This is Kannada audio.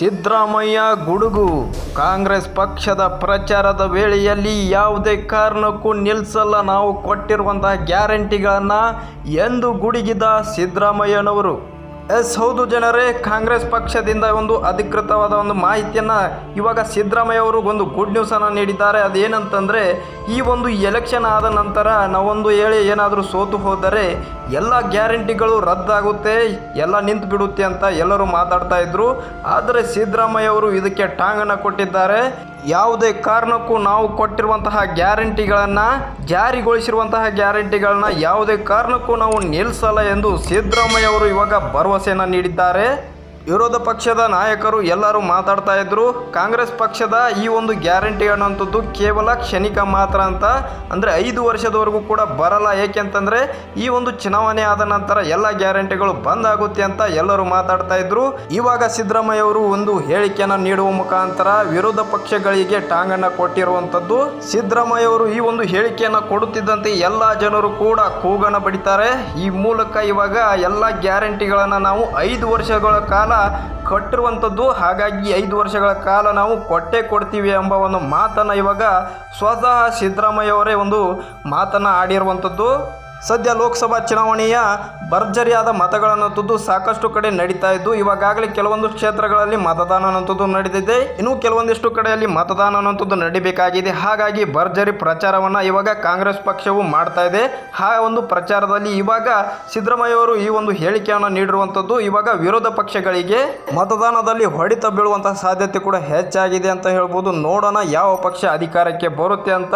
ಸಿದ್ದರಾಮಯ್ಯ ಗುಡುಗು. ಕಾಂಗ್ರೆಸ್ ಪಕ್ಷದ ಪ್ರಚಾರದ ವೇಳೆಯಲ್ಲಿ ಯಾವುದೇ ಕಾರಣಕ್ಕೂ ನಿಲ್ಲಿಸಲ್ಲ ನಾವು ಕೊಟ್ಟಿರುವಂತಹ ಗ್ಯಾರಂಟಿಗಳನ್ನು ಎಂದು ಗುಡುಗಿದ ಸಿದ್ದರಾಮಯ್ಯನವರು. ಎಸ್, ಹೌದು ಜನರೇ, ಕಾಂಗ್ರೆಸ್ ಪಕ್ಷದಿಂದ ಒಂದು ಅಧಿಕೃತವಾದ ಒಂದು ಮಾಹಿತಿಯನ್ನು ಇವಾಗ ಸಿದ್ದರಾಮಯ್ಯ ಅವರು ಒಂದು ಗುಡ್ ನ್ಯೂಸನ್ನು ನೀಡಿದ್ದಾರೆ. ಅದೇನಂತಂದರೆ, ಈ ಒಂದು ಎಲೆಕ್ಷನ್ ಆದ ನಂತರ ನಾವೊಂದು ಹೇಳಿ ಏನಾದರೂ ಸೋತು ಹೋದರೆ ಎಲ್ಲ ಗ್ಯಾರಂಟಿಗಳು ರದ್ದಾಗುತ್ತೆ, ಎಲ್ಲ ನಿಂತು ಬಿಡುತ್ತೆ ಅಂತ ಎಲ್ಲರೂ ಮಾತಾಡ್ತಾ ಇದ್ರು. ಆದರೆ ಸಿದ್ದರಾಮಯ್ಯ ಅವರು ಇದಕ್ಕೆ ಟಾಂಗನ್ನು ಕೊಟ್ಟಿದ್ದಾರೆ. ಯಾವುದೇ ಕಾರಣಕ್ಕೂ ನಾವು ಕೊಟ್ಟಿರುವಂತಹ ಗ್ಯಾರಂಟಿಗಳನ್ನು, ಜಾರಿಗೊಳಿಸಿರುವಂತಹ ಗ್ಯಾರಂಟಿಗಳನ್ನ ಯಾವುದೇ ಕಾರಣಕ್ಕೂ ನಾವು ನಿಲ್ಲಿಸಲ್ಲ ಎಂದು ಸಿದ್ದರಾಮಯ್ಯ ಅವರು ಇವಾಗ ಭರವಸೆಯನ್ನು ನೀಡಿದ್ದಾರೆ. ವಿರೋಧ ಪಕ್ಷದ ನಾಯಕರು ಎಲ್ಲರೂ ಮಾತಾಡ್ತಾ ಇದ್ರು. ಕಾಂಗ್ರೆಸ್ ಪಕ್ಷದ ಈ ಒಂದು ಗ್ಯಾರಂಟಿ ಅನ್ನುವಂಥದ್ದು ಕೇವಲ ಕ್ಷಣಿಕ ಮಾತ್ರ ಅಂತ ಅಂದರೆ ಐದು ವರ್ಷದವರೆಗೂ ಕೂಡ ಬರಲ್ಲ. ಏಕೆಂತಂದರೆ ಈ ಒಂದು ಚುನಾವಣೆ ಆದ ನಂತರ ಎಲ್ಲ ಗ್ಯಾರಂಟಿಗಳು ಬಂದ್ ಆಗುತ್ತೆ ಅಂತ ಎಲ್ಲರೂ ಮಾತಾಡ್ತಾ ಇದ್ರು. ಇವಾಗ ಸಿದ್ದರಾಮಯ್ಯ ಅವರು ಒಂದು ಹೇಳಿಕೆಯನ್ನು ನೀಡುವ ಮುಖಾಂತರ ವಿರೋಧ ಪಕ್ಷಗಳಿಗೆ ಟಾಂಗನ್ನು ಕೊಟ್ಟಿರುವಂಥದ್ದು. ಸಿದ್ದರಾಮಯ್ಯ ಅವರು ಈ ಒಂದು ಹೇಳಿಕೆಯನ್ನು ಕೊಡುತ್ತಿದ್ದಂತೆ ಎಲ್ಲ ಜನರು ಕೂಡ ಕೂಗಣ ಬಡಿತಾರೆ. ಈ ಮೂಲಕ ಇವಾಗ ಎಲ್ಲ ಗ್ಯಾರಂಟಿಗಳನ್ನು ನಾವು ಐದು ವರ್ಷಗಳ ಕಾಲ ಕಟ್ಟಿರುವಂಥದ್ದು. ಹಾಗಾಗಿ ಐದು ವರ್ಷಗಳ ಕಾಲ ನಾವು ಕೊಟ್ಟೆ ಕೊಡ್ತೀವಿ ಎಂಬ ಒಂದು ಮಾತನ್ನು ಇವಾಗ ಸ್ವತಃ ಸಿದ್ದರಾಮಯ್ಯ ಅವರೇ ಒಂದು ಮಾತನ್ನು ಆಡಿರುವಂಥದ್ದು. ಸದ್ಯ ಲೋಕಸಭಾ ಚುನಾವಣೆಯ ಭರ್ಜರಿಯಾದ ಮತಗಳನ್ನಂಥದ್ದು ಸಾಕಷ್ಟು ಕಡೆ ನಡೀತಾ ಇದ್ದು, ಇವಾಗಾಗಲೇ ಕೆಲವೊಂದು ಕ್ಷೇತ್ರಗಳಲ್ಲಿ ಮತದಾನ ಅನ್ನೋಂಥದ್ದು ನಡೆದಿದೆ. ಇನ್ನು ಕೆಲವೊಂದಿಷ್ಟು ಕಡೆಯಲ್ಲಿ ಮತದಾನ ಅನ್ನೋಂಥದ್ದು ನಡಿಬೇಕಾಗಿದೆ. ಹಾಗಾಗಿ ಭರ್ಜರಿ ಪ್ರಚಾರವನ್ನು ಇವಾಗ ಕಾಂಗ್ರೆಸ್ ಪಕ್ಷವು ಮಾಡ್ತಾ ಇದೆ. ಆ ಒಂದು ಪ್ರಚಾರದಲ್ಲಿ ಇವಾಗ ಸಿದ್ದರಾಮಯ್ಯ ಅವರು ಈ ಒಂದು ಹೇಳಿಕೆಯನ್ನು ನೀಡಿರುವಂಥದ್ದು ಇವಾಗ ವಿರೋಧ ಪಕ್ಷಗಳಿಗೆ ಮತದಾನದಲ್ಲಿ ಹೊಡೆತ ಬೀಳುವಂತಹ ಸಾಧ್ಯತೆ ಕೂಡ ಹೆಚ್ಚಾಗಿದೆ ಅಂತ ಹೇಳ್ಬೋದು. ನೋಡೋಣ ಯಾವ ಪಕ್ಷ ಅಧಿಕಾರಕ್ಕೆ ಬರುತ್ತೆ ಅಂತ.